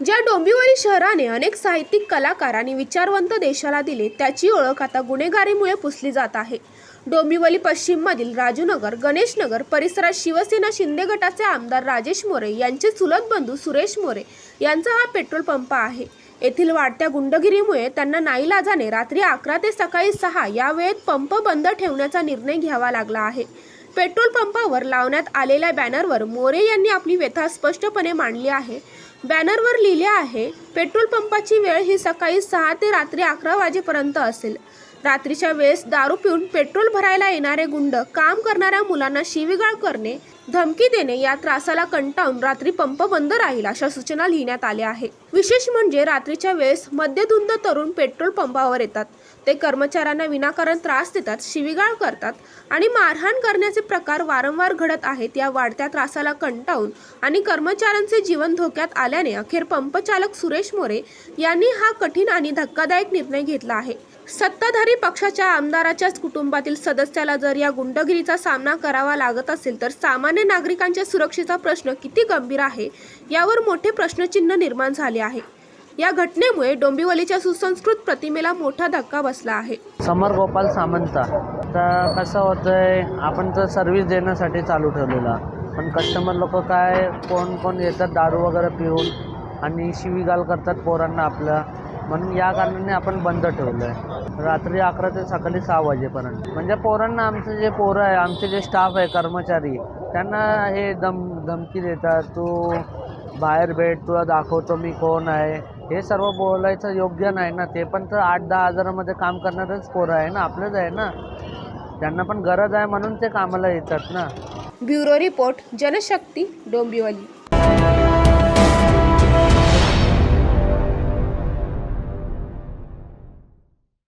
ज्या डोंबिवली शहराने अनेक साहित्यिक कलाकार आणि विचारवंत देशाला दिले त्याची ओळख आता गुन्हेगारीमुळे पुसली जात आहे. डोंबिवली पश्चिममधील राजूनगर गणेशनगर परिसरात शिवसेना शिंदे गटाचे आमदार राजेश मोरे यांचे चुलत बंधू सुरेश मोरे यांचा हा पेट्रोल पंप आहे. येथील वाढत्या गुंडगिरीमुळे त्यांना नाईलाजाने रात्री अकरा ते सकाळी सहा या वेळेत पंप बंद ठेवण्याचा निर्णय घ्यावा लागला आहे. पेट्रोल पंपावर लावण्यात आलेल्या बॅनरवर मोरे यांनी आपली व्यथा स्पष्टपणे मांडली आहे. बॅनरवर लिहिले आहे पेट्रोल पंपाची वेळ ही सकाळी सहा ते रात्री अकरा वाजेपर्यंत असेल. रात्रीच्या वेळेस दारू पिऊन पेट्रोल भरायला येणारे गुंड काम करणाऱ्या मुलांना शिवीगाळ करणे धमकी देणे या त्रासाला कंटाळून रात्री पंप बंद राहील अशा सूचना लिहिण्यात आल्या आहे विशेष म्हणजे रात्रीच्या वेळेस मद्यधुंद तरुण पेट्रोल पंपावर येतात. ते कर्मचाऱ्यांना विनाकारण त्रास देतात शिवीगाळ करतात आणि मारहाण करण्याचे प्रकार वारंवार घडत आहेत या वाढत्या त्रासाला कंटाळून आणि कर्मचाऱ्यांचे जीवन धोक्यात आल्याने अखेर पंपचालक सुरेश मोरे यांनी हा कठीण आणि धक्कादायक निर्णय घेतला आहे. सत्ताधारी पक्षाच्या आमदाराच्याच कुटुंबातील सदस्याला जर या गुंडगिरीचा सामना करावा लागत असेल तर सामान्य नागरिकांच्या सुरक्षेचा प्रश्न किती गंभीर आहे यावर मोठे प्रश्नचिन्ह निर्माण झाले आहे. या घटनेमुळे डोंबिवलीच्या सुसंस्कृत प्रतिमेला मोठा धक्का बसला आहे. समर गोपाल सामंता. तर कसं होतंय आपण तर सर्व्हिस देण्यासाठी चालू ठेवलेला. पण कस्टमर लोक काय कोण कोण येतात दारू वगैरे पिऊन आणि शिवीगाल करतात पोरांना आपल्या. म्हणून या कारणाने आपण बंद ठेवलं आहे रात्री अकरा ते सकाळी सहा वाजेपर्यंत. म्हणजे पोरांना आमचे जे पोरं आहे आमचे जे स्टाफ आहे कर्मचारी त्यांना हे दम धमकी देतात. तू बाहेर भेट तुला दाखवतो मी कोण आहे. हे सर्व बोलायचं योग्य नाही ना ते पण तर आठ दहा हजारामध्ये काम करणारच पोरं आहे ना आपलंच आहे ना. त्यांना पण गरज आहे म्हणून ते कामाला येतात ना. Bureau report Janshakti Dombivli.